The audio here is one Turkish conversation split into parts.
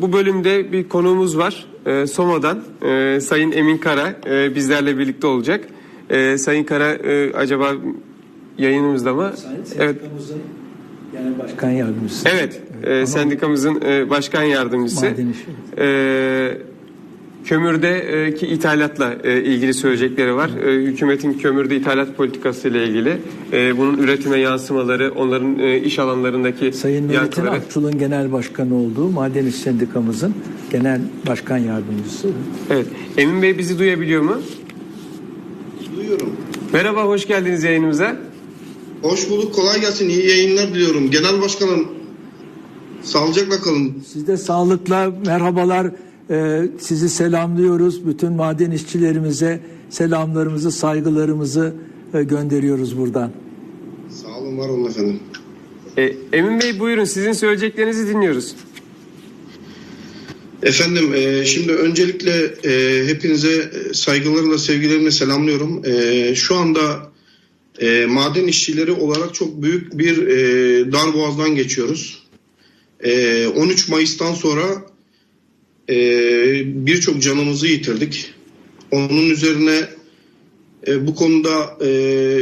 Bu bölümde bir konuğumuz var. Ee, Soma'dan Ee, Sayın Emin Kara e, bizlerle birlikte olacak. Ee, Sayın Kara e, acaba yayınımızda mı? Sayın Evet. Sendikamızın Genel Başkan Yardımcısı. Evet. e, sendikamızın e, başkan yardımcısı. Maden işi. Ee, kömürdeki ithalatla e, ilgili söyleyecekleri var. E, hükümetin kömürde ithalat politikası ile ilgili. E, bunun üretime yansımaları, onların e, iş alanlarındaki Sayın Nurettin. Akçul'un genel başkanı olduğu Maden İş Sendikamızın genel başkan yardımcısı. Evet. Emin Bey bizi duyabiliyor mu? Duyuyorum. Merhaba, hoş geldiniz yayınımıza. Hoş bulduk. Kolay gelsin. İyi yayınlar diliyorum. Genel Başkanım sağlıcakla kalın. Siz de sağlıkla merhabalar. Ee, sizi selamlıyoruz. Bütün maden işçilerimize selamlarımızı, saygılarımızı e, gönderiyoruz buradan. Sağ olun var olun efendim. E, Emin Bey buyurun sizin söyleyeceklerinizi dinliyoruz. Efendim e, şimdi öncelikle e, hepinize e, saygılarımla sevgilerimle selamlıyorum. E, şu anda e, maden işçileri olarak çok büyük bir e, darboğazdan geçiyoruz. E, 13 Mayıs'tan sonra e, birçok canımızı yitirdik. Onun üzerine e, bu konuda e,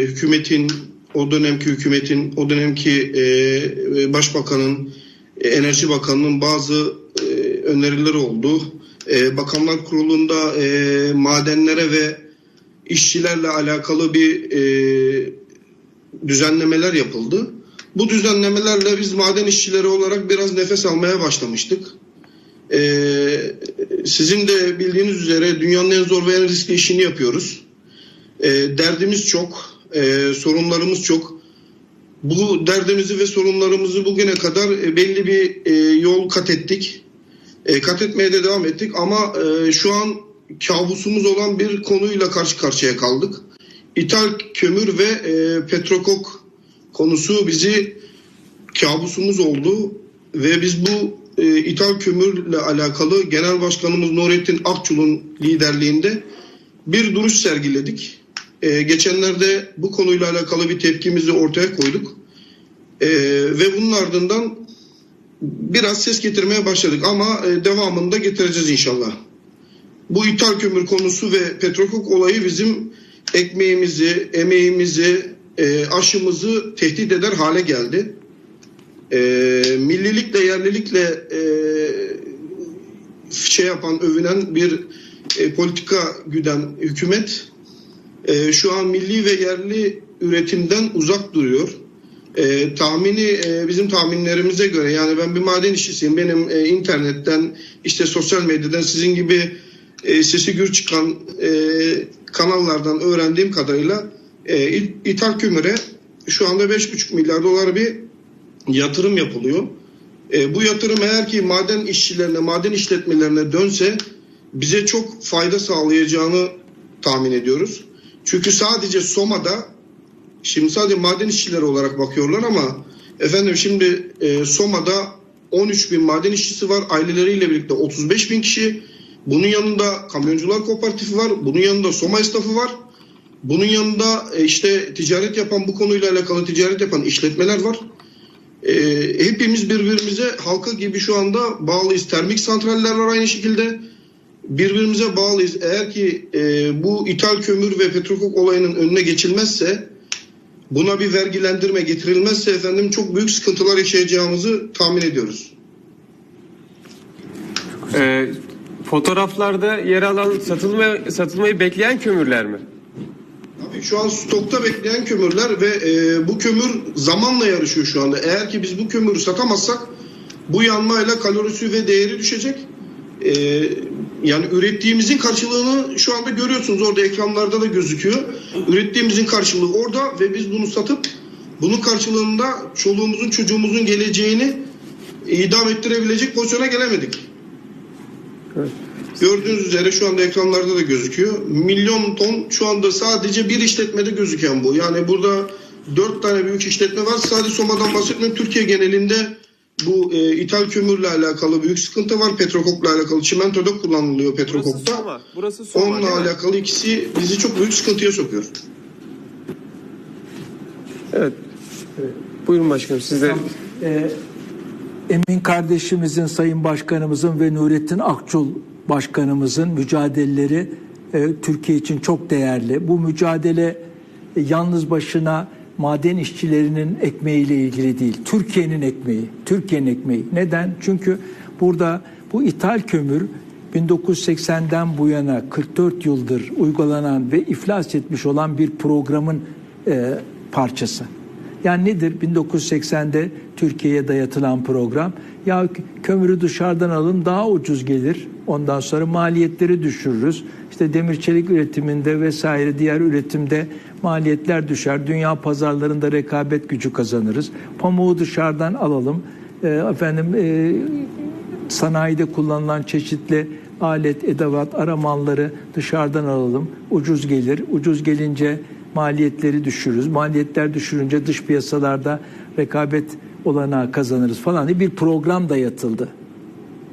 hükümetin, o dönemki hükümetin, o dönemki e, başbakanın, e, enerji bakanının bazı e, önerileri oldu. E, Bakanlar Kurulu'nda e, madenlere ve işçilerle alakalı bir e, düzenlemeler yapıldı. Bu düzenlemelerle biz maden işçileri olarak biraz nefes almaya başlamıştık. Ee, sizin de bildiğiniz üzere dünyanın en zor ve en riskli işini yapıyoruz. Ee, derdimiz çok, ee, sorunlarımız çok. Bu derdimizi ve sorunlarımızı bugüne kadar e, belli bir e, yol kat ettik. E, kat etmeye de devam ettik ama şu an kabusumuz olan bir konuyla karşı karşıya kaldık. İthal kömür ve e, petrokok konusu bizi kabusumuz oldu ve biz bu e, ithal kömürle alakalı Genel Başkanımız Nurettin Akçul'un liderliğinde bir duruş sergiledik. E, geçenlerde bu konuyla alakalı bir tepkimizi ortaya koyduk. E, ve bunun ardından biraz ses getirmeye başladık ama e, devamında getireceğiz inşallah. Bu ithal kömür konusu ve petrokok olayı bizim ekmeğimizi, emeğimizi, e, aşımızı tehdit eder hale geldi. E, millilikle, yerlilikle e, şey yapan, övünen bir e, politika güden hükümet e, şu an milli ve yerli üretimden uzak duruyor. E, tahmini e, bizim tahminlerimize göre yani ben bir maden işçisiyim. Benim e, internetten işte sosyal medyadan sizin gibi e, sesi gür çıkan e, kanallardan öğrendiğim kadarıyla e, ithal kömüre şu anda 5,5 milyar dolar bir yatırım yapılıyor. E, bu yatırım eğer ki maden işçilerine, maden işletmelerine dönse bize çok fayda sağlayacağını tahmin ediyoruz. Çünkü sadece Soma'da şimdi sadece maden işçileri olarak bakıyorlar ama efendim şimdi e, Soma'da 13 bin maden işçisi var. Aileleriyle birlikte 35 bin kişi. Bunun yanında kamyoncular kooperatifi var. Bunun yanında Soma esnafı var. Bunun yanında e, işte ticaret yapan bu konuyla alakalı ticaret yapan işletmeler var. E, hepimiz birbirimize halka gibi şu anda bağlıyız. Termik santraller var aynı şekilde. Birbirimize bağlıyız. Eğer ki e, bu ithal kömür ve petrokok olayının önüne geçilmezse buna bir vergilendirme getirilmezse efendim çok büyük sıkıntılar yaşayacağımızı tahmin ediyoruz. E, fotoğraflarda yer alan satılma, satılmayı bekleyen kömürler mi? Tabii şu an stokta bekleyen kömürler ve e, bu kömür zamanla yarışıyor şu anda. Eğer ki biz bu kömürü satamazsak bu yanmayla kalorisi ve değeri düşecek. E, yani ürettiğimizin karşılığını şu anda görüyorsunuz orada ekranlarda da gözüküyor. Ürettiğimizin karşılığı orada ve biz bunu satıp bunun karşılığında çoluğumuzun çocuğumuzun geleceğini idam ettirebilecek pozisyona gelemedik. Evet. Gördüğünüz üzere şu anda ekranlarda da gözüküyor. Milyon ton şu anda sadece bir işletmede gözüken bu. Yani burada dört tane büyük işletme var. Sadece Soma'dan bahsetmiyorum. Türkiye genelinde bu e, ithal kömürle alakalı büyük sıkıntı var. Petrokokla alakalı. Çimentoda kullanılıyor Burası petrokokta. Soma. Burası Soma Onunla alakalı ikisi bizi çok büyük sıkıntıya sokuyor. Evet. Buyurun başkanım siz de Ee, Emin kardeşimizin, Sayın Başkanımızın ve Nurettin Akçul Başkanımızın mücadeleleri e, Türkiye için çok değerli. Bu mücadele e, yalnız başına maden işçilerinin ekmeğiyle ilgili değil. Türkiye'nin ekmeği, Türkiye'nin ekmeği. Neden? Çünkü burada bu ithal kömür 1980'den bu yana 44 yıldır uygulanan ve iflas etmiş olan bir programın e, parçası. Yani nedir 1980'de Türkiye'ye dayatılan program? Ya kömürü dışarıdan alın daha ucuz gelir. Ondan sonra maliyetleri düşürürüz. İşte demir çelik üretiminde vesaire diğer üretimde maliyetler düşer. Dünya pazarlarında rekabet gücü kazanırız. Pamuğu dışarıdan alalım. E, efendim e, sanayide kullanılan çeşitli alet, edevat, aramanları dışarıdan alalım. Ucuz gelir. Ucuz gelince maliyetleri düşürürüz. Maliyetler düşürünce dış piyasalarda rekabet olanağı kazanırız falan diye bir program dayatıldı.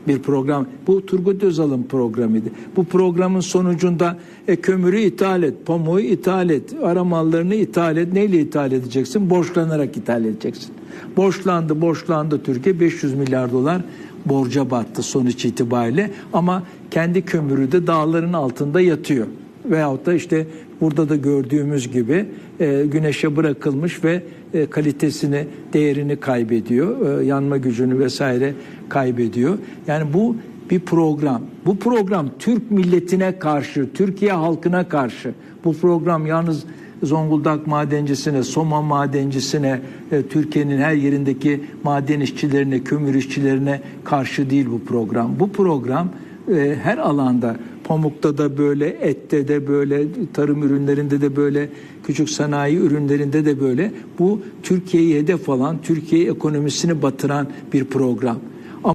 Bir program. Bu Turgut Özal'ın programıydı. Bu programın sonucunda e, kömürü ithal et, pamuğu ithal et, ara mallarını ithal et. Neyle ithal edeceksin? Borçlanarak ithal edeceksin. Borçlandı, borçlandı Türkiye 500 milyar dolar borca battı sonuç itibariyle ama kendi kömürü de dağların altında yatıyor. Veyahut da işte burada da gördüğümüz gibi e, güneşe bırakılmış ve e, kalitesini, değerini kaybediyor. E, yanma gücünü vesaire kaybediyor. Yani bu bir program. Bu program Türk milletine karşı, Türkiye halkına karşı. Bu program yalnız Zonguldak madencisine, Soma madencisine, e, Türkiye'nin her yerindeki maden işçilerine, kömür işçilerine karşı değil bu program. Bu program e, her alanda pamukta da böyle, ette de böyle, tarım ürünlerinde de böyle, küçük sanayi ürünlerinde de böyle. Bu Türkiye'yi hedef alan, Türkiye ekonomisini batıran bir program.